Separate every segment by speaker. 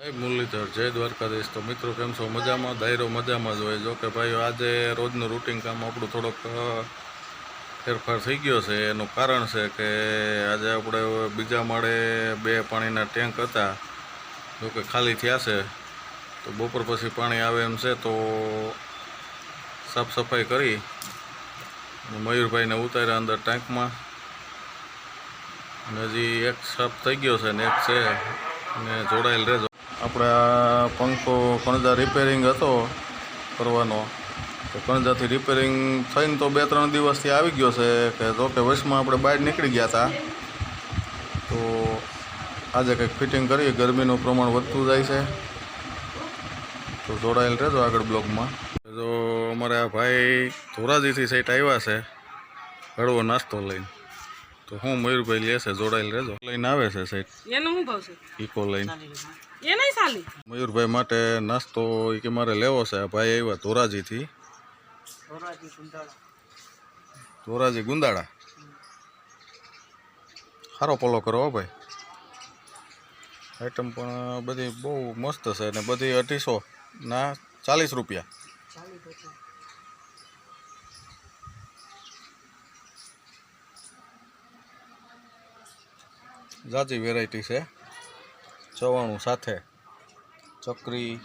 Speaker 1: જય મુરલીધર, જય દ્વારકાધીશ. તો મિત્રો, કેમ છો? મજામાં? દાયરો મજામાં જ હોય. જો કે ભાઈ, આજે રોજનું રૂટિન કામ આપણું થોડોક ફેરફાર થઈ ગયો છે. એનું કારણ છે કે આજે આપણે બીજા માળે બે પાણીના ટેન્ક હતા. જો કે ખાલી થયા છે. તો બપોર પછી પાણી આવે એમ છે, તો સાફ સફાઈ કરી. મયુરભાઈને ઉતાર્યા અંદર ટેન્કમાં. અને હજી એક સાફ થઈ ગયો છે ને એક છે. અને જોડાયેલ રહેજો. આપણે આ પંખો કણજા રિપેરિંગ હતો કરવાનો. તો કણજાથી રિપેરિંગ થઈને તો બે ત્રણ દિવસથી આવી ગયો છે કે જો કે વર્ષમાં આપણે બહાર નીકળી ગયા હતા. તો આજે કંઈક ફિટિંગ કરીએ, ગરમીનું પ્રમાણ વધતું જાય છે. તો જોડાયેલ રહેજો આગળ બ્લોગમાં. જો અમારે આ ભાઈ ધોરાજીથી સાઈટ આવ્યા છે. હળવો નાસ્તો લઈને. તો હું મયુરભાઈ લેશે જોડાયેલ રહેજો. લઈને આવે છે સાહેબ?
Speaker 2: એનો શું ભાવ છે?
Speaker 1: ઇકો લઈને.
Speaker 2: એ નહીં સાલી
Speaker 1: મયુરભાઈ માટે નાસ્તો એ કે મારે લેવો છે. ભાઈ આવ્યા ધોરાજીથી. ધોરાજી ગુંદાળા. સારો પલો કરો ભાઈ. આઈટમ પણ બધી બહુ મસ્ત છે ને બધી અઢીસો ના ચાલીસ રૂપિયા. જાજી વેરાયટી છે. ચવાણું સાથે ચકરી.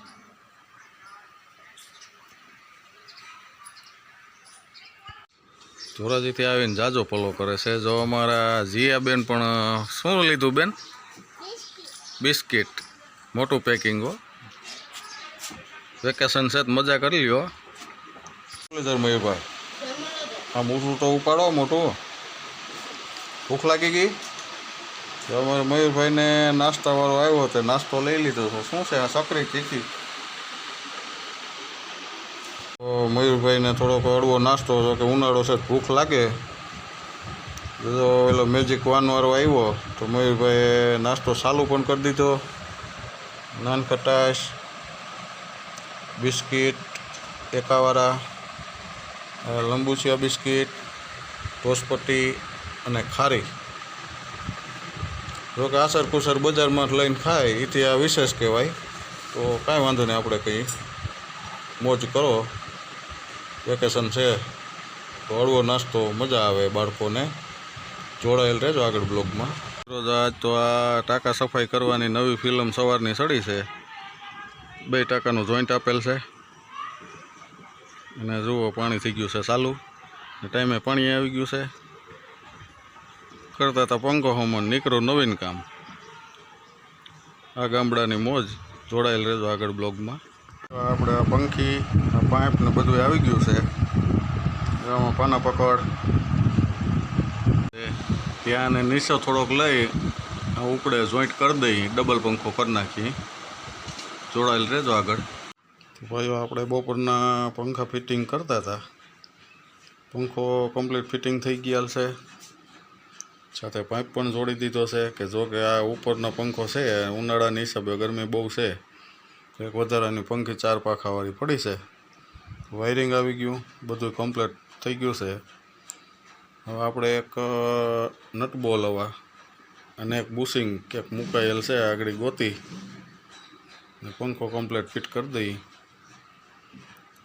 Speaker 1: ધોરાજીથી આવીને જાજો પલો કરે છે. જો અમારા જીયાબેન પણ, શું લીધું બેન? બિસ્કિટ. મોટું પેકિંગ હો. વેકેશન છે મજા કરી લ્યો. મયુરભાઈ. આ મોટું તો ઉપાડો, મોટું. ભૂખ લાગી ગઈ? તો અમારે મયુરભાઈને નાસ્તાવાળો આવ્યો તો નાસ્તો લઈ લીધો છે. શું છે આ સકરી તીખી તો મયુરભાઈને થોડોક હળવો નાસ્તો હતો કે ઉનાળો છે ભૂખ લાગે. જો પેલો મેજિક વાનવાળો આવ્યો તો મયુરભાઈએ નાસ્તો ચાલુ પણ કરી દીધો. નાન ખટાશ, બિસ્કિટ એકાવાળા લંબુચિયા બિસ્કિટ ટોસપટ્ટી અને ખારી. જો કે આસર કુસર બજારમાં લઈને ખાય એથી આ વિશેષ કહેવાય. તો કાંઈ વાંધો નહીં, આપણે કંઈ મોજ કરો. વેકેશન છે, તો હળવો નાસ્તો, મજા આવે બાળકોને. જોડાયેલ રહેજો આગળ બ્લોગમાં. રોજ આજ તો આ ટાંકા સફાઈ કરવાની નવી ફિલ્મ સવારની સડી છે. બે ટાંકાનું જોઈન્ટ આપેલ છે. અને જુઓ, પાણી થઈ ગયું છે ચાલુ. ટાઈમે પાણી આવી ગયું છે. કરતા હતા પંખો હમણ નીકળો નવીન કામ. આ ગામડાની મોજ જોડાયેલ રહેજો આગળ બ્લોગમાં. આપણે આ પંખી, આ પાઇપ ને બધું આવી ગયું છે. એમાં પાના પકડ. ત્યાં ને નીચે થોડોક લઈ ઉપડે જોઈન્ટ કરી દઈ, ડબલ પંખો કરી નાખીએ જોડાયેલ રહેજો આગળ. ભાઈઓ, આપણે બપોરના પંખા ફિટિંગ કરતા હતા. પંખો કમ્પ્લીટ ફિટિંગ થઈ ગયેલ છે. સાથે પાઇપ પણ જોડી દીધો છે કે જો કે આ ઉપરનો પંખો છે ઉનાળાની હિસાબે ગરમી બહુ છે. એક વધારાની પંખી ચાર પાખાવાળી પડી છે. વાયરિંગ આવી ગયું, બધું કમ્પ્લીટ થઈ ગયું છે. હવે આપણે એક નટબોલ હવા અને એક બુશિંગ ક્યાંક મુકાયેલ છે આગળ ગોતી. ને પંખો કમ્પ્લીટ ફિટ કરી દઈ.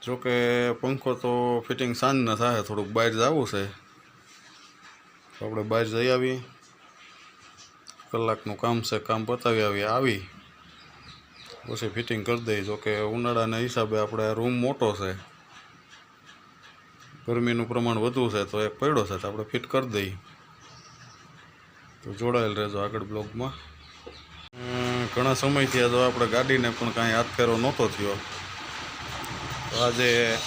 Speaker 1: જોકે પંખો તો ફિટિંગ સાંજના થાય, થોડુંક બહાર જવું છે. આપણે બહાર જઈ આવી કલાકનું કામ છે, કામ પતાવી આવીએ, આવી. પછી ફિટિંગ કરી દઈએ. જોકે ઉનાળાના હિસાબે આપણે રૂમ મોટો છે. ગરમીનું પ્રમાણ વધુ છે, તો એક પડ્યો છે, તો આપણે ફિટ કરી દઈએ. તો જોડાયેલ રહેજો આગળ બ્લોગમાં. ઘણા સમયથી તો આપણે ગાડીને પણ કાંઈ હાથ ફેરો નહોતો થયો. તો આજે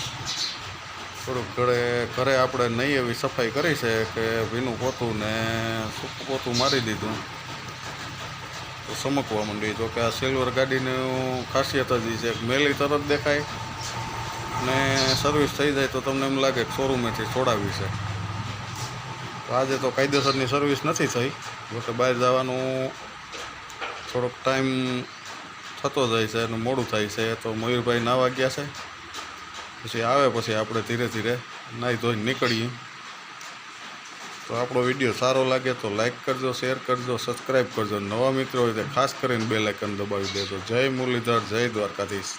Speaker 1: થોડુંક ઘરે ઘરે આપણે નહીં એવી સફાઈ કરી છે કે ભીનું પોતું ને સૂકું પોતું મારી દીધું. તો ચમકવા માંડી. તો કે આ સિલ્વર ગાડીની ખાસિયત જ છે મેલી તરત દેખાય ને સર્વિસ થઈ જાય તો તમને એમ લાગે કે શોરૂમેથી છોડાવી છે. તો આજે તો કાયદેસરની સર્વિસ નથી થઈ. જો કે બહાર જવાનું થોડોક ટાઈમ થતો જાય છે અને મોડું થાય છે. તો મયુરભાઈ ના વાગ્યા છે. પછી આવે પછી આપણે ધીરે ધીરે નાહી ધોઈને નીકળીએ. તો આપણો વીડિયો સારો લાગે તો લાઈક કરજો શેર કરજો સબસ્ક્રાઈબ કરજો. નવા મિત્રો હોય તો ખાસ કરીને બે લાઇકન દબાવી દેજો. જય મુરલીધર, જય દ્વારકાધીશ.